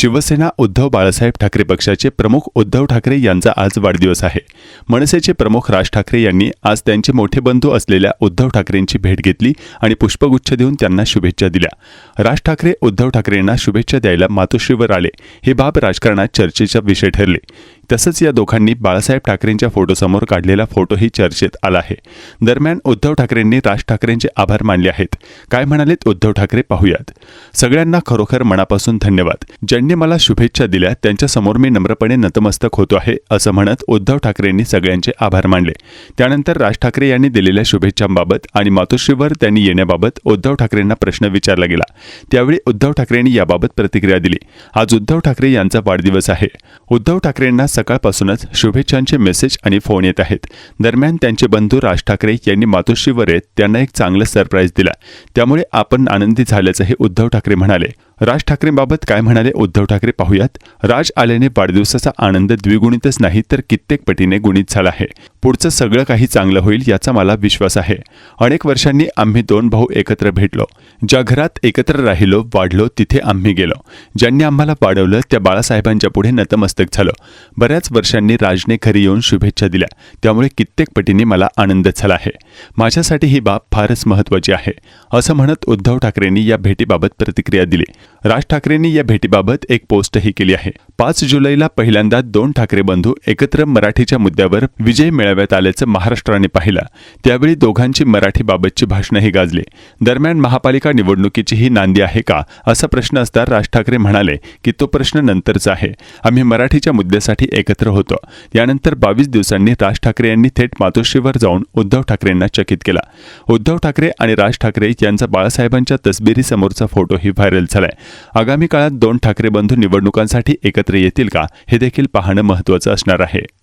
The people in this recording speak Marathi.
शिवसेना उद्धव बाळासाहेब ठाकरे पक्षाचे प्रमुख उद्धव ठाकरे यांचा आज वाढदिवस आहे. मनसेचे प्रमुख राज ठाकरे यांनी आज त्यांचे मोठे बंधू असलेल्या उद्धव ठाकरेंची भेट घेतली आणि पुष्पगुच्छ देऊन त्यांना शुभेच्छा दिल्या. राज ठाकरे उद्धव ठाकरेंना शुभेच्छा द्यायला मातोश्रीवर आले हे बाब राजकारणात चर्चेचा विषय ठरले. तसंच या दोघांनी बाळासाहेब ठाकरेंच्या फोटोसमोर काढलेला फोटोही चर्चेत आला आहे. दरम्यान उद्धव ठाकरेंनी राज ठाकरेंचे आभार मानले आहेत. काय म्हणालेत उद्धव ठाकरे पाहूयात. सगळ्यांना खरोखर मनापासून धन्यवाद. ज्यांनी मला शुभेच्छा दिल्या त्यांच्यासमोर मी नम्रपणे नतमस्तक होतो आहे असं म्हणत उद्धव ठाकरेंनी सगळ्यांचे आभार मानले. त्यानंतर राज ठाकरे यांनी दिलेल्या शुभेच्छांबाबत आणि मातोश्रीवर त्यांनी येण्याबाबत उद्धव ठाकरेंना प्रश्न विचारला गेला. त्यावेळी उद्धव ठाकरेंनी याबाबत प्रतिक्रिया दिली. आज उद्धव ठाकरे यांचा वाढदिवस आहे. उद्धव ठाकरेंना सकाळपासूनच शुभेच्छांचे मेसेज आणि फोन येत आहेत. दरम्यान त्यांचे बंधू राज ठाकरे यांनी मातोश्रीवर येत त्यांना एक चांगलं सरप्राईज दिला. त्यामुळे आपण आनंदी झाल्याचंही उद्धव ठाकरे म्हणाले. राज ठाकरेंबाबत काय म्हणाले उद्धव ठाकरे पाहूयात. राज आल्याने वाढदिवसाचा आनंद द्विगुणितच नाही तर कित्येक पटीने गुणित झाला आहे. पुढचं सगळं काही चांगलं होईल याचा मला विश्वास आहे. अनेक वर्षांनी आम्ही दोन भाऊ एकत्र भेटलो. ज्या घरात एकत्र राहिलो वाढलो तिथे आम्ही गेलो. ज्यांनी आम्हाला वाढवलं त्या बाळासाहेबांच्या पुढे नतमस्तक झालो. बऱ्याच वर्षांनी राजने घरी येऊन शुभेच्छा दिल्या. त्यामुळे कित्येक पटीने मला आनंद झाला आहे. माझ्यासाठी ही बाब फारच महत्त्वाची आहे. असं म्हणत उद्धव ठाकरेंनी या भेटीबाबत प्रतिक्रिया दिली. राज ठाकरेंनी या भेटीबाबत एक पोस्टही केली आहे. पाच जुलैला पहिल्यांदा दोन ठाकरे बंधू एकत्र मराठीच्या मुद्द्यावर विजय मेळाव्यात आल्याचं महाराष्ट्राने पाहिलं. त्यावेळी दोघांची मराठीबाबतची भाषणंही गाजली. दरम्यान महापालिका निवडणुकीची ही नांदी आहे का असा प्रश्न असता राज ठाकरे म्हणाले की तो प्रश्न नंतरचा आहे. आम्ही मराठीच्या मुद्द्यासाठी एकत्र होतो. यानंतर बावीस दिवसांनी राज ठाकरे यांनी थेट मातोश्रीवर जाऊन उद्धव ठाकरेंना चकित केला. उद्धव ठाकरे आणि राज ठाकरे यांचा बाळासाहेबांच्या तसबिरीसमोरचा फोटोही व्हायरल झालाय. आगामी काळात दोन ठाकरे बंधू निवडणुकांसाठी एकत्र येतील का हे देखील पाहणं महत्त्वाचं असणार आहे.